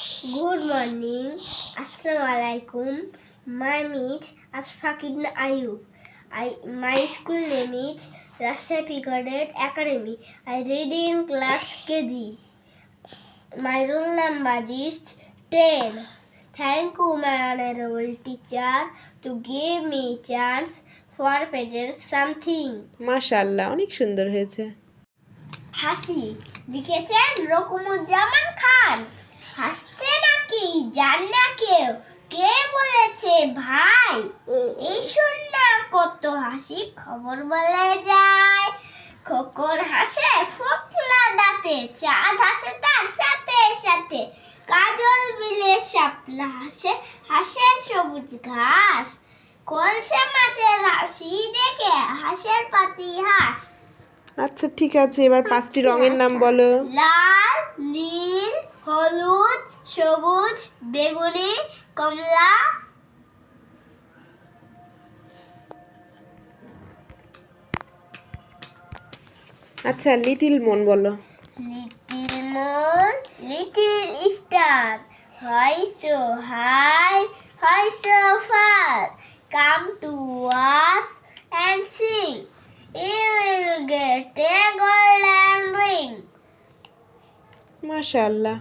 Good morning আসসালামু আলাইকুম my Ms Ashfaqin Ayub I my school name is Rajshahi পিগার্ডেড academy I read in class KG my roll number is ten thank you my honourable teacher to give me chance for পেজের something মাশাল্লাহ অনেক সুন্দর হয়েছে। হাসি লিখেছেন রকমুজ্জামান খান। হাসি ভাই এই শোন না কত হাসি খবর বলে যায়। খোকন হাসে ফোকলা দাঁতে চাঁদ হাসে তার সাথে সাথে। কাজল বিলে শাপলা হাসে হাসে সবুজ ঘাস। কলসে মাছের হাসি দেখে হাসের পাতি হাস। আচ্ছা ঠিক আছে এবার পাঁচটি রঙের নাম বলো। লাল নীল হলুদ সবুজ বেগুনি কমলা আচ্ছা লিটিল মন বলো। লিটিল মন little star high so high high so far come to us and sing you will get a golden ring. মাশাআল্লাহ।